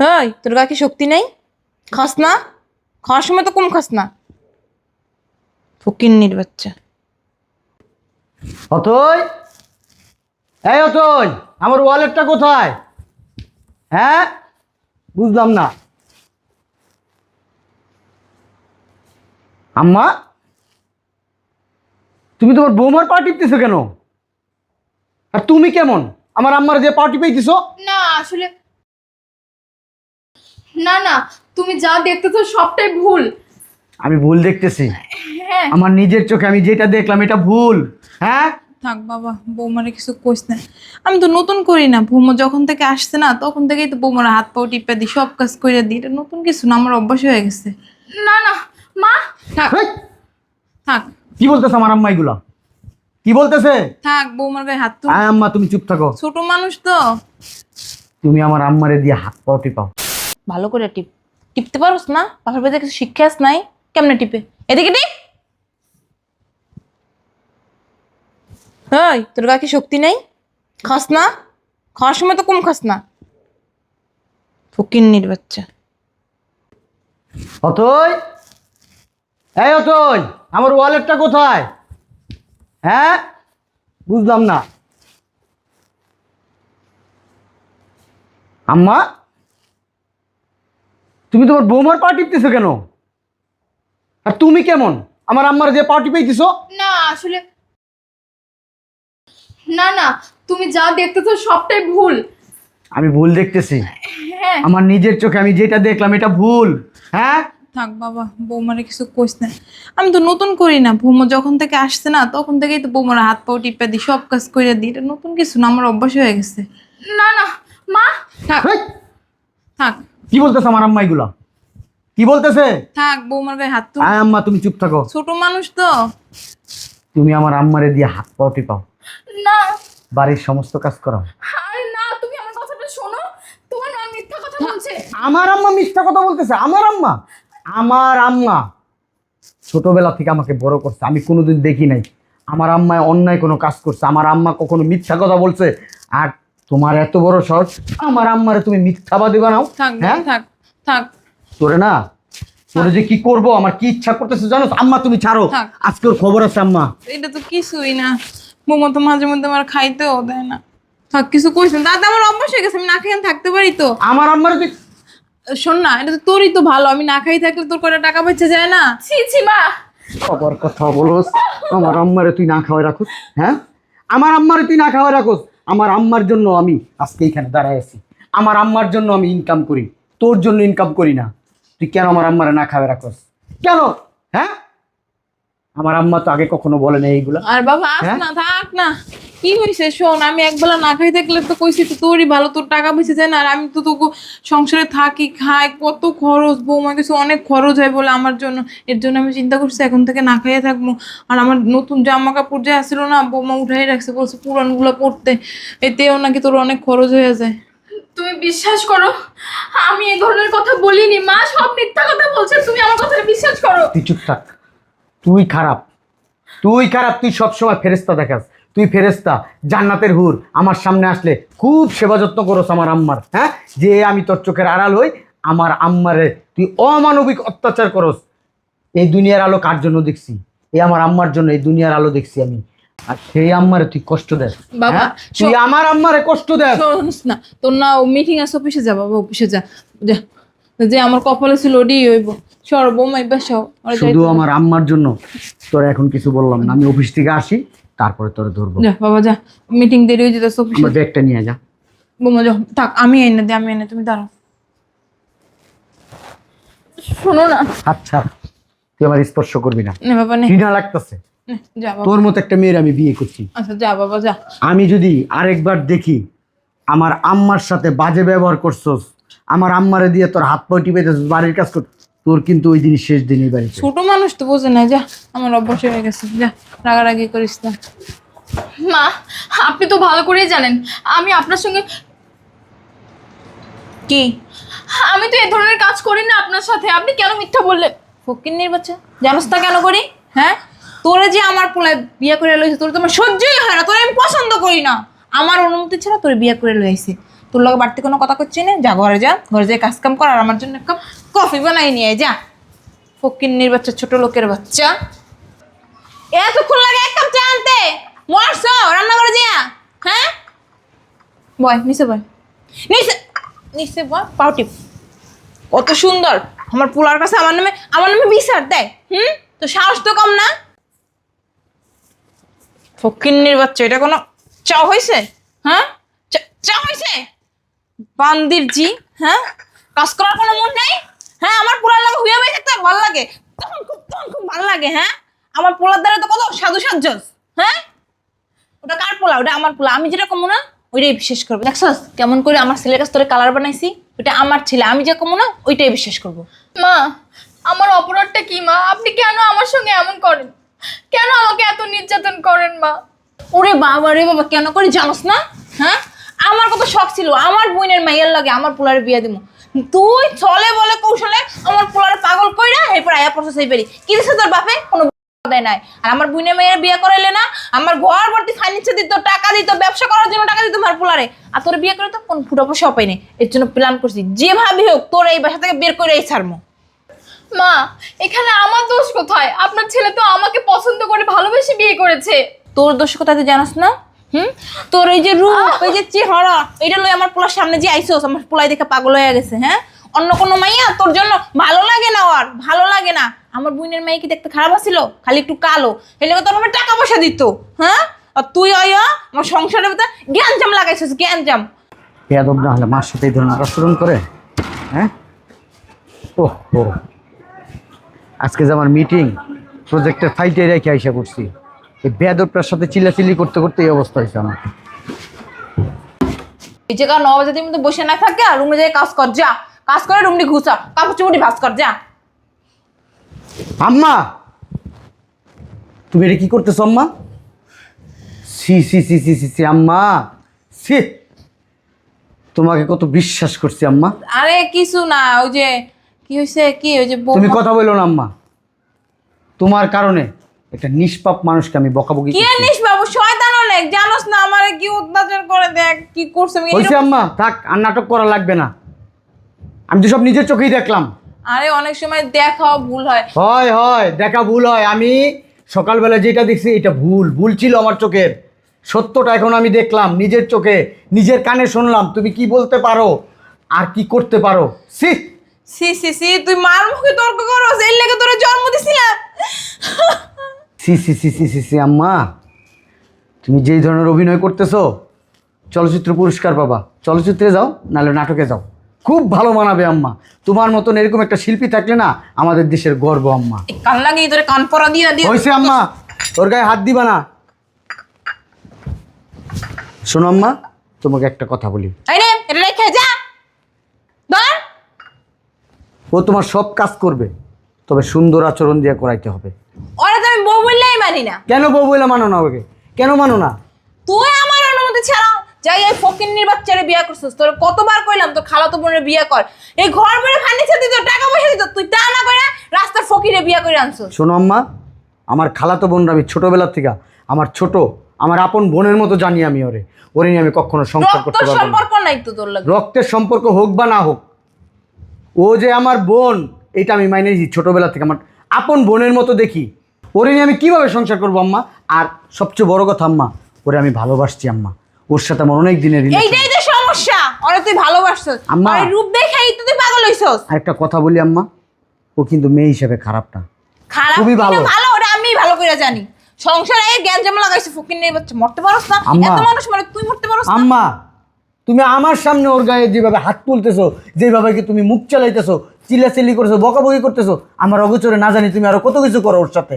এই তোর গায়ে কি শক্তি নেই? খাস না? খাওয়ার সময় তো কম খাস না। ফকিন্নির বাচ্চা। অতই? এই অতই আমার ওয়ালেটটা কোথায়? হ্যাঁ? বুঝলাম না। আম্মা? তুমি তোমার বৌমার পা টিপতেছো কেন? আর তুমি কেমন? আমার আম্মার যে পা টিপেইতেছো? না আসলে না না তুমি যা দেখতেছো সবটাই ভুল। আমি ভুল দেখতেছি। হ্যাঁ। আমার নিজের চোখে আমি যেটা দেখলাম এটা ভুল। হ্যাঁ? থাক বাবা বৌমারে কিছু কইস না। আমি তো নতুন করি না। বৌমা যখন থেকে আসছে না তখন থেকেই তো বৌমার হাত পাও টিপে দিই সব কাজ করে দিই। এটা নতুন কিছু না আমার অভ্যাস হয়ে গেছে। না না মা। থাক। হেই, থাক। কি বলতেছে আমার আম্মা এগুলা? কি বলতেছে? থাক বৌমার গায়ে হাত তুল। আয় আম্মা তুমি চুপ থাকো। ছোট মানুষ তো। তুমি আমার আম্মারে দিয়ে হাত পাও টিপাও। ভালো করে টিপ, টিপতে পারোস না? পাশের বাড়িতে কিছু শিক্ষাস নাই? কেমনে টিপে? এদিকে টিপ! এই, তোর গায়ে কি শক্তি নেই? খাস না? খাওয়ার সময় তো কম খাস না। ফকিন্নির বাচ্চা। অতই? এই অতই, আমার ওয়ালেটটা কোথায়? হ্যাঁ? বুঝলাম না। আম্মা? তুমি তোমার বৌমার পা টিপতেছো কেন? আর তুমি কেমন? আমার আম্মার যে পা টিপেইতেছো? না আসলে না না তুমি যা দেখতেছো সবটাই ভুল। আমি ভুল দেখতেছি। হ্যাঁ। আমার নিজের চোখে আমি যেটা দেখলাম এটা ভুল। হ্যাঁ? থাক বাবা বৌমারে কিছু কইস না। আমি তো নতুন করি না। বৌমা যখন থেকে আসছে না তখন থেকেই তো বৌমার হাত পাও টিপে দিই সব কাজ করে দিই। এটা নতুন কিছু না আমার অভ্যাস হয়ে গেছে। না না মা। থাক থাক। কি বলতেছে আমার আম্মা এগুলা কি বলতেছে? থাক বৌমার গায়ে হাত তুল। আয় আম্মা তুমি চুপ থাকো। ছোট মানুষ তো। তুমি আমার আম্মারে দিয়ে হাত পাওটি পাও। টিপাও না। বাড়ির সমস্ত কাজ করাও। আরে না তুমি আমার কথাটা শোনো। তোমার মা মিথ্যা কথা বলছে। আমার আম্মা মিথ্যা কথা বলতেছে আমার আম্মা? আমার আম্মা ছোটবেলা থেকে আমাকে বড় করছে আমি কোনোদিন দেখি নাই। আমার আম্মায় অন্যায় কোনো কাজ করছে আমার আম্মা কখনো মিথ্যা কথা বলছে আর তোমার এত বড় সহজ আমার আম্মারে তুমি মিথ্যাবাদী বানাও থাক হ্যাঁ? থাক থাক। তোরে না তোরে যে কি করব আমার কি ইচ্ছা করতেছে জানো তো? আম্মা তুমি ছাড়ো। থাক। আজকে ওর খবর আছে আম্মা। এটা তো কিছুই না। বৌমা তো মাঝে মধ্যে আমার খাইতেও দেয় না। থাক কিছু কইছেন দাদা আমার অভ্যাস হয়ে গেছে আমি না খেয়ে থাকতে পারি তো। আমার আম্মারে তুই শোন না এটা তো তোরই তো ভালো। আমি না খাই থাকলে তোর করে টাকা বেঁচে যায় না? ছি ছি মা। খবর কথা বলোস আমার আম্মারে তুই না খাওয়াই রাখোস হ্যাঁ? আমার আম্মারে তুই না খাওয়াই রাখোস। আমার আম্মার জন্য আমি আজকে এখানে দাঁড়ায় আছি। আমার আম্মার জন্য আমি ইনকাম করি। তোর জন্য ইনকাম করি না। তুই কেন আমার আম্মারে না খাবে রাখস কেন? হ্যাঁ? আমার আম্মা তো আগে কখনো বলে না এইগুলো। আর বাবা আস হ্যাঁ? না থাক না। কি হয়েছে শোন আমি একবেলা না খাই থাকলে তো কইছি তো তোরই ভালো তোর টাকা বেঁচে যায় না আর আমি তো তোকে সংসারে থাকি খাই কত খরচ বৌমা কিছু অনেক খরচ হয় বলে আমার জন্য। এর জন্য আমি চিন্তা করছি এখন থেকে না খাইয়ে থাকব। আর আমার নতুন জামা কাপড় যে আসছিল না বৌমা উঠাই রাখছে বলছে পুরানগুলো পড়তে এতেও নাকি তোর অনেক খরচ হয়ে যায়। তুমি বিশ্বাস করো আমি এই ধরনের কথা বলিনি। মা সব মিথ্যা কথা বলছে তুমি আমার কথাটা বিশ্বাস করো। তুই চুপ থাক। তুই খারাপ। তুই খারাপ তুই সবসময় ফেরেস্তা দেখাস। তুই ফেরেস্তা জান্নাতের হুর আমার সামনে আসলে খুব সেবা যত্ন করস আমার আম্মার হ্যাঁ? যে আমি তোর চোখের আড়াল হই আমার আম্মারে তুই অমানবিক অত্যাচার করস। এই দুনিয়ার আলো কার জন্য দেখছি? এই আমার আম্মার জন্য এই দুনিয়ার আলো দেখছি আমি। আর সেই আম্মারে তুই কষ্ট দেস বাবা, হ্যাঁ? তুই আমার আম্মারে কষ্ট দেস। না তোর না মিটিং আছে অফিসে যা বাবা অফিসে যা। যা আমার কপালে ছিল ওডি হইব। সর বৌমা এবার সর শুধু আমার আম্মার জন্য তোর এখন কিছু বললাম না আমি অফিস থেকে আসি। তারপরে তোর ধরবো। যা বাবা যা। মিটিং দেরি হয়ে যেতে আমার ব্যাগটা নিয়ে যা। বৌমা যা। থাক আমি এনে দে আমি এনে তুমি দাঁড়াও। শোনো না। আচ্ছা তুই আমার স্পর্শ করবি না। নে বাবা নে। ঘৃণা লাগতেছে। যা বাবা। তোর মতো একটা মেয়ের আমি বিয়ে করছি। আচ্ছা যা বাবা যা। আমি যদি আরেকবার দেখি আমার আম্মার সাথে বাজে ব্যবহার করছস আমার আম্মারে দিয়ে তোর হাত পা টিপে বাড়ির কাজ কর তোর কিন্তু ওই দিনই শেষ দিনই বাড়িতে ছোট মানুষ তো বোঝে না যা আমার অভ্যাস হয়ে গেছে যা রাগারাগি করিস না। মা আপনি তো ভালো করেই জানেন আমি আপনার সঙ্গে কি? আমি তো এ ধরনের কাজ করি না আপনার সাথে আপনি কেন মিথ্যা বললেন? ফকিন্নির বাচ্চা জানোস তা কেন করি? হ্যাঁ? তোরে যে আমার পোলায় বিয়ে করে লইছে তোর তো আমার সহ্যই হয় না তোরে আমি পছন্দ করি না। আমার অনুমতি ছাড়া তোর বিয়ে করে লইছে। তোর লগে বাড়তি কোনো কথা করছি না? যা, ঘরে যা, ঘরে যাই কাজ কাম কর আর আমার জন্য এক কাপ কফি বানাই নিয়ে যা। ফকিন্নির বাচ্চা, ছোট লোকের বাচ্চা। এতক্ষণ লাগে এক কাপ চা আনতে? রান্না করে যা হ্যাঁ? বয়, নিচে বয়। নিচে নিচে বয়, পাউটি। কত সুন্দর। আমার পোলার কাছে আমার নামে আমার নামে বিচার দেয় হুম? তো সাহস তো কম না? ফকিন্নির বাচ্চা, এটা কোনো চা হয়েছে হ্যাঁ? চা হয়েছে বান্দির জি হ্যাঁ? কাজ করার কোনো মন নেই? হ্যাঁ আমার পোলার লাগে হুয়ে বেঁচে থাকতে ভালো লাগে। তখন খুব তখন খুব ভালো লাগে হ্যাঁ? আমার পোলার দ্বারা তো কত সাধু সাজ্জস হ্যাঁ? ওটা কার পোলা? ওটা আমার পোলা। আমি যেটা কমো না ওইটাই বিশ্বাস করব। দেখছস? কেমন করে আমার ছেলের কাছ তোরে কালার বানাইছি? ওটা আমার ছেলে। আমি যে কমো না ওইটাই বিশ্বাস করব। মা আমার অপরাধটা কি মা? আপনি কেন আমার সঙ্গে এমন করেন? কেন আমাকে এত নির্যাতন করেন মা? ওরে বাবা রে বাবা কেন করে জানোস না? হ্যাঁ? আমার কত শখ ছিল আমার বোনের মাইয়ার লাগে আমার পোলারে বিয়ে দিব তুই চলে বলে কৌশলে আমার পোলারে পাগল কইরা এরপর আয়া পড়ছে সেই বেরি কি দিছে তোর বাপে? কোনো দেয় নাই। আর আমার বোনের মেয়ের বিয়ে করাইলে না আমার ঘর ভর্তি ফার্নিচার দিত টাকা দিত ব্যবসা করার জন্য টাকা দিত আমার পোলারে। আর তোর বিয়ে করে তো কোন ফুটা পয়সা পাইনি এর জন্য প্ল্যান করছি যেভাবে হোক তোর এই বাসা থেকে বের করে এই ছাড়মো। মা এখানে আমার দোষ কোথায়? আপনার ছেলে তো আমাকে পছন্দ করে ভালোবেসে বিয়ে করেছে। তোর দোষ কথা তুই জানাস না? হুম? তোর এই যে রূপ এই যে চেহারা এটা লই আমার পোলার সামনে যে আইসোস আমার পোলাই দেখে পাগল হয়ে গেছে হ্যাঁ? অন্য কোনো মাইয়া তোর জন্য ভালো লাগে না আর ভালো লাগে না। আমার বোনের মাইয়া কি দেখতে খারাপ ছিল খালি একটু কালো। হেলে তোর আমার টাকা পয়সা দিত হ্যাঁ? আর তুই আয়া আমার সংসারের ভিতরে জ্ঞান জাম লাগাইছিস জ্ঞান জাম বেয়াদব না হলে মার সাথে এই ধরনের আচরণ করে হ্যাঁ? ও ও আজকে যে আমার মিটিং প্রজেক্টের ফাইটে রেখে আইসা করছি এই বেয়াদবটার সাথে চিল্লাচিল্লি করতে করতে এই অবস্থা হয়েছে আমার। এই জায়গা ন বাজাতে মধ্যে বসে না থাকে আর রুমে যাই কাজ কর যা। কাজ করে রুমটি ঘুষা কাপড় ভাজ কর যা। আম্মা! তুমি এটা কি করতেছ আম্মা? সি সি সি সি সি সি আম্মা। সি তোমাকে কত বিশ্বাস করছি আম্মা। আরে কিছু না ওই যে কি হয়েছে কি ওই যে তুমি কথা বলল না আম্মা। তোমার কারণে একটা নিষ্পাপ মানুষকে আমি বকাবকি কি করছি। বাবু শয়তান অনেক জানোস না আমারে কি অত্যাচার করে দেখ কি করছে আমি হয়েছে এরকম- আম্মা থাক আর নাটক করা লাগবে না। আমি তো সব নিজের চোখেই দেখলাম। আরে অনেক সময় দেখাও ভুল হয়। হয় হয় দেখা ভুল হয়। আমি সকালবেলা যেটা দেখছি এটা ভুল। ভুল ছিল আমার চোখের। সত্যটা এখন আমি দেখলাম নিজের চোখে। নিজের কানে শুনলাম তুমি কি বলতে পারো? আর কি করতে পারো? সি সি সি সি তুই মার মুখে তর্ক করো এর লেগে তোরে জন্ম দিছিলাম। সি সি সি সি সি সি আম্মা তুমি যেই ধরনের অভিনয় করতেছো চলচ্চিত্র পুরস্কার পাবা। চলচ্চিত্রে যাও নাহলে নাটকে যাও। খুব ভালো মানাবে আম্মা। তোমার মতন এরকম একটা শিল্পী থাকলে না আমাদের দেশের গর্ব আম্মা। কান লাগিয়ে তোরে কান পরা দিয়ে দিয়ে। হয়েছে আম্মা ওর গায়ে হাত দিবা না। শোনো আম্মা তোমাকে একটা কথা বলি। এই এটা রেখে যা। ধর। ও তোমার সব কাজ করবে তবে সুন্দর আচরণ দিয়ে করাইতে হবে। আমি বউ বললেই মানি না। কেন বউ বলে মানো না ওকে? কেন মানো না? তুই আমার অনুমতি ছাড়া যাই এই ফকিন্নির বাচ্চারে বিয়ে করছিস তোর কতবার কইলাম তোর খালাতো বোনের বিয়ে কর। এই ঘর বেড়ে ফার্নিচার দিত টাকা পয়সা দিত তুই তা না করে রাস্তার ফকিরে বিয়ে করে আনছিস। শোনো আম্মা আমার খালাতো বোনরা আমি ছোটোবেলার থেকে আমার ছোট আমার আপন বোনের মতো জানি আমি ওরে। ওরে নিয়ে আমি কখনো সংসার করতে পারব না। সম্পর্ক নাই তো তোর লাগে। রক্তের সম্পর্ক হোক বা না হোক ও যে আমার বোন এটা আমি মাইনে নিয়েছি ছোটোবেলা থেকে। আমার আপন বোনের মতো দেখি ওরে নিয়ে আমি কীভাবে সংসার করব আম্মা? আর সবচেয়ে বড় কথা আম্মা ওরে আমি ভালোবাসছি আম্মা। ওর সাথে আমার অনেক দিনের এইটাই তো সমস্যা। ওরে তুই ভালোবাসছিস। আম্মা। রূপ দেখেই তো তুই পাগল হইছস। আর একটা কথা বলি আম্মা ও কিন্তু মেয়ে হিসেবে খারাপ না খারাপ খুবই ভালো। ভালো ওটা আমি ভালো করে জানি। সংসারে জ্ঞান জামা লাগাইছে ফকিন্নির বাচ্চা মরতে পারছ না। এত মানুষ মরে তুই মরতে পারছ না। আম্মা তুমি আমার সামনে ওর গায়ে যেভাবে হাত তুলতেছো যেভাবে কি তুমি মুখ চালাইতেছো চিল্লাচিল্লি করতেছো বকাবকি করতেছো আমার অগোচরে না জানি তুমি আরও কত কিছু করো ওর সাথে।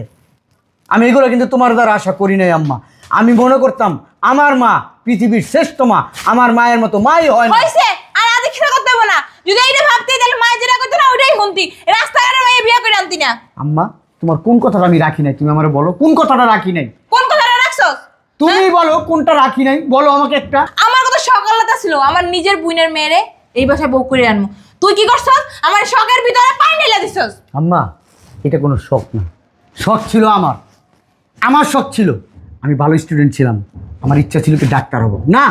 আমি এগুলো কিন্তু তোমার দ্বারা আশা করি নাই আম্মা। আমি মনে করতাম আমার মা পৃথিবীর শ্রেষ্ঠ মা আমার মায়ের মতো মাই হয় না। হইছে আর আজ খেলা করতে হবে না? যদি এইটা ভাবতে তাহলে মায়ের যেটা করতে না ওইটাই শুনতি। রাস্তাঘাটে মায়ের বিয়ে করে আনতি না। আম্মা তোমার কোন কথাটা আমি রাখি নাই? তুমি আমার বলো কোন কথাটা রাখি নাই? কোন কথাটা রাখছস? তুমি বলো কোনটা রাখি নাই? বলো আমাকে একটা। আমার কথা সকালতা ছিল আমার নিজের বুইনের মেয়েরে এই বাসায় বউ করে আনব। তুই কি করছস? আমার শখের ভিতরে পানি ঢেলে দিছস। আম্মা এটা কোনো শখ না। শখ ছিল আমার। আমার শখ ছিল, আমি ভালো স্টুডেন্ট ছিলাম, আমার ইচ্ছা ছিল কি ডাক্তার হব। না,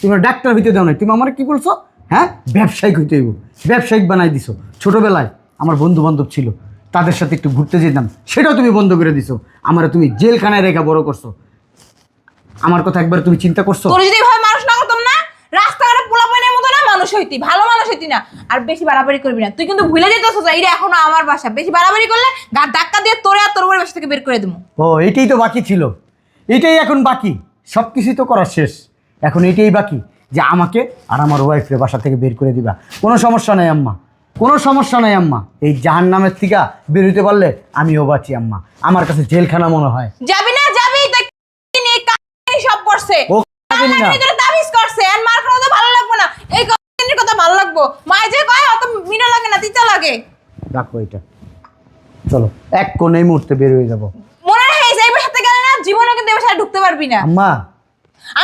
তুমি ডাক্তার হইতে দাও নাই, তুমি আমার কি বলছো? হ্যাঁ? ব্যবসায়িক হইতে হইব, ব্যবসায়িক বানাই দিছো। ছোটবেলায় আমার বন্ধু বান্ধব ছিল, তাদের সাথে একটু ঘুরতে যেতাম, সেটাও তুমি বন্ধ করে দিছো, আমার তুমি জেলখানায় রেখা বড় করছ। আমার কথা একবার তুমি চিন্তা করছ? যদি মানুষ না করতাম না, রাস্তাঘাটে পোলাপাইনের মতো না মানুষ হইতি, ভালো মানুষ না আর বেশি বাড়াবাড়ি করবি না। তুই কিন্তু ভুলে যেতেছ এটা এখনও আমার বাসা। বেশি বাড়াবাড়ি করলে গা ধাক্কা দিয়ে তোরে আর তোর বউয়ের বাসা থেকে বের করে দেবো। ও এটাই তো বাকি ছিল। এটাই এখন বাকি। সব কিছুই তো করার শেষ। এখন এটাই বাকি যে আমাকে আর আমার ওয়াইফকে বাসা থেকে বের করে দিবা। কোনো সমস্যা নাই আম্মা। কোনো সমস্যা নাই আম্মা। এই জাহান নামের থেকে বের হইতে পারলে আমিও বাঁচি আম্মা। আমার কাছে জেলখানা মনে হয়। যাবি না যাবি। সব করছে? ও না। করছে। আর মার খাওয়া তো ভালো লাগবে না। এই কাহিনীর কথা ভালো লাগবো। মায়ে যে কয় অত মিনা লাগে না তিতা লাগে। রাখো এটা। চলো এক কোণ এই মুহূর্তে বের হয়ে যাব। মনে হয় এই বাসাতে সাথে গেলে না জীবনে কিন্তু এই বাসায় ঢুকতে পারবি না। আম্মা।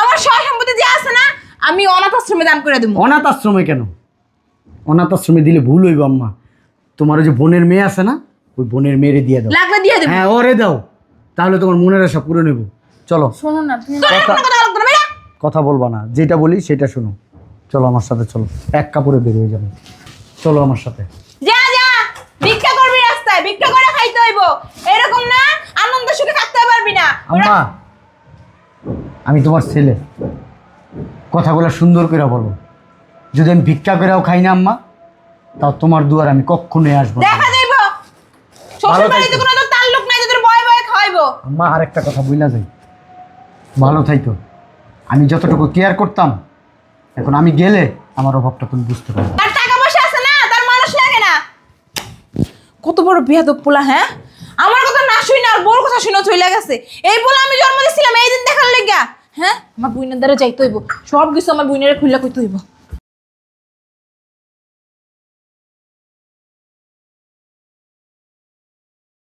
আমার সয় সম্পত্তি যে আছে না আমি অনাথ আশ্রমে দান করে দেবো। অনাথ আশ্রমে কেন? অনাথ আশ্রমে দিলে ভুল হইব আম্মা। তোমার ওই যে বোনের মেয়ে আছে না ওই বোনের মেয়েরে দিয়ে দাও। লাগলে দিয়ে দেবো। হ্যাঁ ওরে দাও। তাহলে তোমার মনের আশা পুরো নেব চলো। শোনো না তুমি কথা বলবা না। যেটা বলি সেটা শোনো। চলো আমার সাথে চলো। এক কাপড়ে বের হয়ে যাবে। চলো আমার সাথে। যা যা! ভিক্ষা করবি রাস্তায় ভিক্ষা করে খাইতে হইব। এরকম না আনন্দ সুখে থাকতে পারবি না। আম্মা আমি তোমার ছেলে। কথাগুলো সুন্দর করে বলো। যদি আমি ভিক্ষা করেও খাই না আম্মা তাও তোমার দুয়ার আমি কখনোই আসব। দেখা যাইব। শ্বশুর বাড়িতে। কোনো তো তাল্লুক নাই তোদের ভয় ভয় খাওয়াইবো। আম্মা আর একটা কথা বইলা যাই। ভালো থাইতো আমি যতটুকু কেয়ার করতাম এখন আমি গেলে আমার অভাবটা তুমি বুঝতে পারবে। তার টাকা পয়সা আছে না, তার মানুষ লাগে না। কত বড় বিয়াদব পোলা হ্যাঁ? আমার কথা না শুই না আর বোর কথা শুনে চলে গেছে। এই পোলা আমি জন্ম দিছিলাম এই দিন দেখার লেগা হ্যাঁ? আমার বুইনের দ্বারা যাইতে হইব। সব কিছু আমার বুইনের খুললে কইতে হইব।